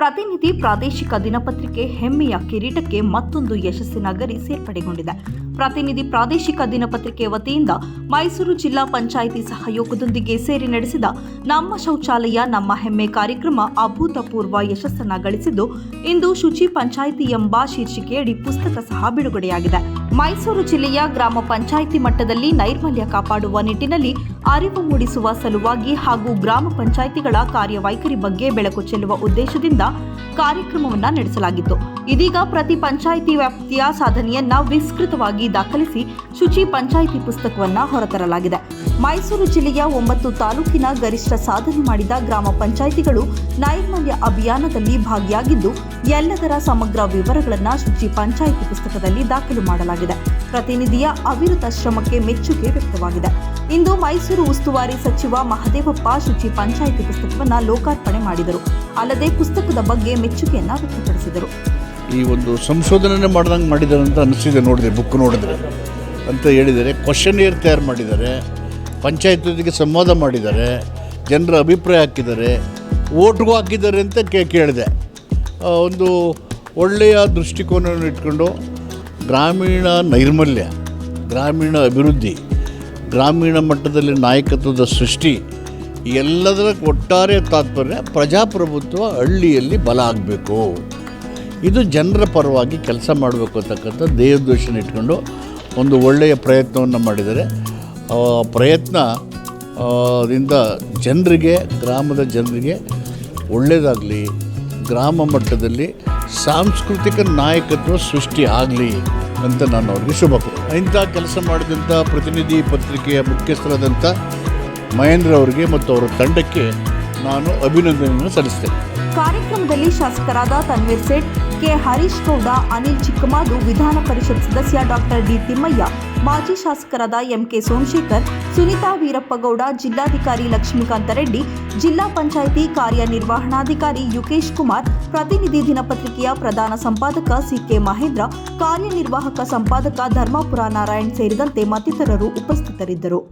ಪ್ರತಿನಿಧಿ ಪ್ರಾದೇಶಿಕ ದಿನಪತ್ರಿಕೆ ಹೆಮ್ಮೆಯ ಕಿರೀಟಕ್ಕೆ ಮತ್ತೊಂದು ಯಶಸ್ಸಿನ ಗರಿ ಸೇರ್ಪಡೆಗೊಂಡಿದೆ. ಪ್ರತಿನಿಧಿ ಪ್ರಾದೇಶಿಕ ದಿನಪತ್ರಿಕೆ ವತಿಯಿಂದ ಮೈಸೂರು ಜಿಲ್ಲಾ ಪಂಚಾಯಿತಿ ಸಹಯೋಗದೊಂದಿಗೆ ಸೇರಿ ನಡೆಸಿದ ನಮ್ಮ ಶೌಚಾಲಯ, ನಮ್ಮ ಹೆಮ್ಮೆ ಕಾರ್ಯಕ್ರಮ ಅಭೂತಪೂರ್ವ ಯಶಸ್ಸನ್ನ ಗಳಿಸಿದ್ದು ಇಂದು ಶುಚಿ ಪಂಚಾಯಿತಿ ಎಂಬ ಶೀರ್ಷಿಕೆಯಡಿ ಪುಸ್ತಕ ಸಹ ಬಿಡುಗಡೆಯಾಗಿದೆ. ಮೈಸೂರು ಜಿಲ್ಲೆಯ ಗ್ರಾಮ ಪಂಚಾಯಿತಿ ಮಟ್ಟದಲ್ಲಿ ನೈರ್ಮಲ್ಯ ಕಾಪಾಡುವ ನಿಟ್ಟಿನಲ್ಲಿ ಅರಿವು ಮೂಡಿಸುವ ಸಲುವಾಗಿ ಹಾಗೂ ಗ್ರಾಮ ಪಂಚಾಯಿತಿಗಳ ಕಾರ್ಯವೈಖರಿ ಬಗ್ಗೆ ಬೆಳಕು ಚೆಲ್ಲುವ ಉದ್ದೇಶದಿಂದ ಕಾರ್ಯಕ್ರಮವನ್ನು ನಡೆಸಲಾಗಿತ್ತು. ಇದೀಗ ಪ್ರತಿ ಪಂಚಾಯಿತಿ ವ್ಯಾಪ್ತಿಯ ಸಾಧನೆಯನ್ನ ವಿಸ್ತೃತವಾಗಿ ದಾಖಲಿಸಿ ಶುಚಿ ಪಂಚಾಯಿತಿ ಪುಸ್ತಕವನ್ನ ಹೊರತರಲಾಗಿದೆ. ಮೈಸೂರು ಜಿಲ್ಲೆಯ ಒಂಬತ್ತು ತಾಲೂಕಿನ ಗರಿಷ್ಠ ಸಾಧನೆ ಮಾಡಿದ ಗ್ರಾಮ ಪಂಚಾಯಿತಿಗಳು ನೈರ್ಮಲ್ಯ ಅಭಿಯಾನದಲ್ಲಿ ಭಾಗಿಯಾಗಿದ್ದು, ಎಲ್ಲದರ ಸಮಗ್ರ ವಿವರಗಳನ್ನು ಶುಚಿ ಪಂಚಾಯಿತಿ ಪುಸ್ತಕದಲ್ಲಿ ದಾಖಲು ಮಾಡಲಾಗಿದೆ. ಪ್ರತಿನಿಧಿಯ ಅವಿರತ ಶ್ರಮಕ್ಕೆ ಮೆಚ್ಚುಗೆ ವ್ಯಕ್ತವಾಗಿದೆ. ಇಂದು ಮೈಸೂರು ಉಸ್ತುವಾರಿ ಸಚಿವ ಮಹದೇವಪ್ಪ ಶುಚಿ ಪಂಚಾಯಿತಿ ಪುಸ್ತಕವನ್ನು ಲೋಕಾರ್ಪಣೆ ಮಾಡಿದರು. ಅಲ್ಲದೆ ಪುಸ್ತಕದ ಬಗ್ಗೆ ಮೆಚ್ಚುಗೆಯನ್ನ ವ್ಯಕ್ತಪಡಿಸಿದರು. ಈ ಒಂದು ಸಂಶೋಧನೆ ಮಾಡ್ದಂಗೆ ಮಾಡಿದ್ದಾರೆ ಅಂತ ಅನಿಸಿದೆ ನೋಡಿದೆ ಬುಕ್ ನೋಡಿದ್ರೆ. ಅಂತ ಹೇಳಿದ್ದಾರೆ. ಕ್ವಶನ್ ಏರ್ ತಯಾರು ಮಾಡಿದ್ದಾರೆ. ಪಂಚಾಯತ್ಗೆ ಸಂವಾದ ಮಾಡಿದ್ದಾರೆ. ಜನರ ಅಭಿಪ್ರಾಯ ಹಾಕಿದ್ದಾರೆ. ಓಟ್ಗೂ ಹಾಕಿದ್ದಾರೆ ಅಂತ ಕೇ, ಕೇಳಿದೆ. ಒಂದು ಒಳ್ಳೆಯ ದೃಷ್ಟಿಕೋನವನ್ನು ಇಟ್ಕೊಂಡು ಗ್ರಾಮೀಣ ನೈರ್ಮಲ್ಯ, ಗ್ರಾಮೀಣ ಅಭಿವೃದ್ಧಿ, ಗ್ರಾಮೀಣ ಮಟ್ಟದಲ್ಲಿ ನಾಯಕತ್ವದ ಸೃಷ್ಟಿ ಎಲ್ಲದರ ಒಟ್ಟಾರೆ ತಾತ್ಪರ್ಯ ಪ್ರಜಾಪ್ರಭುತ್ವ ಹಳ್ಳಿಯಲ್ಲಿ ಬಲ ಆಗಬೇಕು. ಇದು ಜನರ ಪರವಾಗಿ ಕೆಲಸ ಮಾಡಬೇಕು ಅಂತಕ್ಕಂಥ ದೇಹದೋಷನ ಇಟ್ಕೊಂಡು ಒಂದು ಒಳ್ಳೆಯ ಪ್ರಯತ್ನವನ್ನು ಮಾಡಿದ್ದಾರೆ ಆ, ಪ್ರಯತ್ನ ದಿಂದ ಜನರಿಗೆ, ಗ್ರಾಮದ ಜನರಿಗೆ ಒಳ್ಳೆಯದಾಗಲಿ ಗ್ರಾಮ ಮಟ್ಟದಲ್ಲಿ ಸಾಂಸ್ಕೃತಿಕ ನಾಯಕತ್ವ ಸೃಷ್ಟಿ ಆಗಲಿ ಅಂತ ನಾನು ಅವ್ರಿಗೆ ಶುಭ. ಇಂಥ ಕೆಲಸ ಮಾಡಿದಂಥ ಪ್ರತಿನಿಧಿ ಪತ್ರಿಕೆಯ ಮುಖ್ಯಸ್ಥರಾದಂಥ ಮಹೇಂದ್ರ ಅವರಿಗೆ ಮತ್ತು ಅವರ ತಂಡಕ್ಕೆ ನಾನು ಅಭಿನಂದನೆಯನ್ನು ಸಲ್ಲಿಸ್ತೇನೆ ಕಾರ್ಯಕ್ರಮದಲ್ಲಿ ಶಾಸಕರಾದ ತನ್ವೀರ್ ಸೇಠ್ ಕೆ ಹರೀಶ್ ಗೌಡ, ಅನಿಲ್ ಚಿಕ್ಕಮಾದು, ವಿಧಾನ ಪರಿಷತ್ ಸದಸ್ಯ ಡಾಕ್ಟರ್ ಡಿ ತಿಮ್ಮಯ್ಯ, ಮಾಜಿ ಶಾಸಕರಾದ ಎಂಕೆ ಸೋಮಶೇಖರ್, ಸುನೀತಾ ವೀರಪ್ಪಗೌಡ, ಜಿಲ್ಲಾಧಿಕಾರಿ ಲಕ್ಷ್ಮೀಕಾಂತ ರೆಡ್ಡಿ, ಜಿಲ್ಲಾ ಪಂಚಾಯಿತಿ ಕಾರ್ಯನಿರ್ವಹಣಾಧಿಕಾರಿ ಯುಕೇಶ್ ಕುಮಾರ್, ಪ್ರತಿನಿಧಿ ದಿನಪತ್ರಿಕೆಯ ಪ್ರಧಾನ ಸಂಪಾದಕ ಸಿಕೆ ಮಹೇಂದ್ರ, ಕಾರ್ಯನಿರ್ವಾಹಕ ಸಂಪಾದಕ ಧರ್ಮಪುರ ನಾರಾಯಣ್ ಸೇರಿದಂತೆ ಮತ್ತಿತರರು ಉಪಸ್ಥಿತರಿದ್ದರು.